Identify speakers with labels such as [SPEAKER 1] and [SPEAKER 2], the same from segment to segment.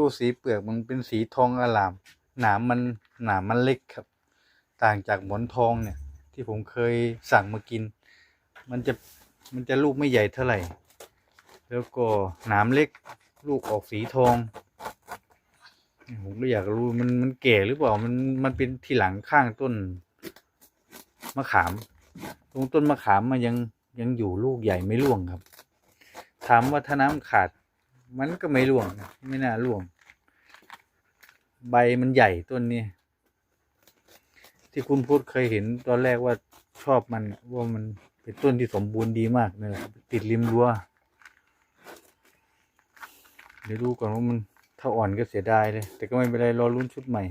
[SPEAKER 1] ดูสีเปลือกมันเป็นสีทองอลาม หนามมันหนามมันเล็กครับ ต่างจากหมอนทองเนี่ย ที่ผมเคยสั่งมากิน มันจะมันจะลูกไม่ใหญ่เท่าไหร่ แล้วก็หนามเล็กลูกออกสีทอง ผมก็อยากรู้มันมันแก่หรือเปล่ามันมันเป็นที่หลังข้างต้นมะขาม ตรงต้นมะขามมันยังยังอยู่ลูกใหญ่ไม่ร่วงครับ ถามว่าถ้าน้ำขาด มันก็ไม่ร่วงนะไม่น่าร่วง ใบมันใหญ่ต้นนี้ ที่คุณพูดเคยเห็นตอนแรกว่าชอบมันว่ามันเป็นต้นที่สมบูรณ์ดีมากเลยติดริมรั้วเดี๋ยวดูก่อนว่ามันถ้าอ่อนก็เสียดายเลย แต่ก็ไม่เป็นไรรอรุ่นชุดใหม่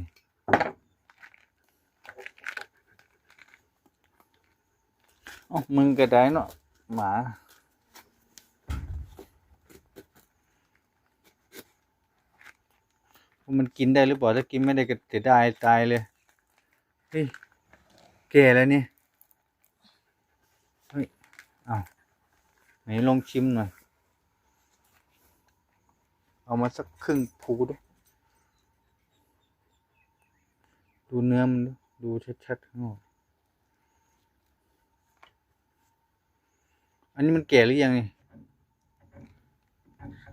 [SPEAKER 1] อ๋อมึงก็ได้เนาะหมา มันกินได้หรือเปล่าถ้ากินไม่ได้ก็เสียดายตายเลยเฮ้ยแก่แล้วนี่เฮ้ยเอาไหนลองชิมหน่อยเอามาสักครึ่งภูดดูเนื้อมันดูดูชัดๆข้างนอกอันนี้มันแก่หรือยังนี่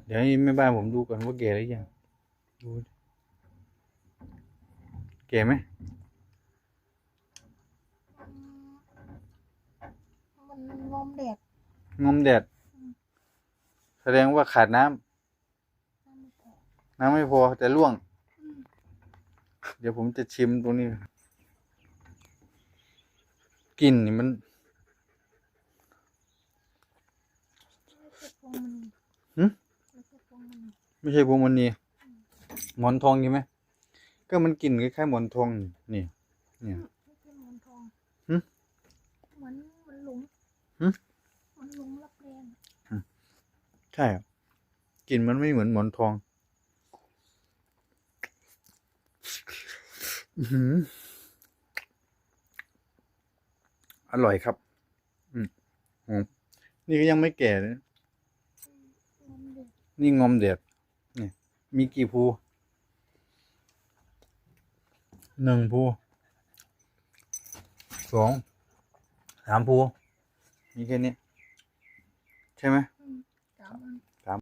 [SPEAKER 1] เดี๋ยวให้แม่บ้านผมดูก่อนว่าแก่หรือยังดูดิ แก่ไหม
[SPEAKER 2] มันงอมแดด
[SPEAKER 1] งมแดด แสดงว่าขาดน้ำ
[SPEAKER 2] น้ำไม่พอ
[SPEAKER 1] น้ำไม่พอแต่ร่วง เดี๋ยวผมจะชิมตรงนี้กลิ่นนี่มัน
[SPEAKER 2] ไม่ใช่พวงมัน
[SPEAKER 1] หึไม่ใช่พวงมณีหมอนทองใช่ไหม ก็มันกลิ่นคล้ายๆหมอนทองนี่นี่เนี่ย
[SPEAKER 2] ไม่ใช่หมอนทอง
[SPEAKER 1] หึ
[SPEAKER 2] เหมือนมันหลง
[SPEAKER 1] หึ
[SPEAKER 2] มันหลงรับแรง
[SPEAKER 1] ใช่ครับกลิ่นมันไม่เหมือนหมอนทอง อือหืออร่อยครับ อืมอืมนี่ก็ยังไม่แก่เลย
[SPEAKER 2] งอมแดด
[SPEAKER 1] นี่งอมเด็ดนี่มีกี่ภู หนึ่งภูสองสามภูมีแค่นี้ ใช่ไหม
[SPEAKER 2] อืมสามอัน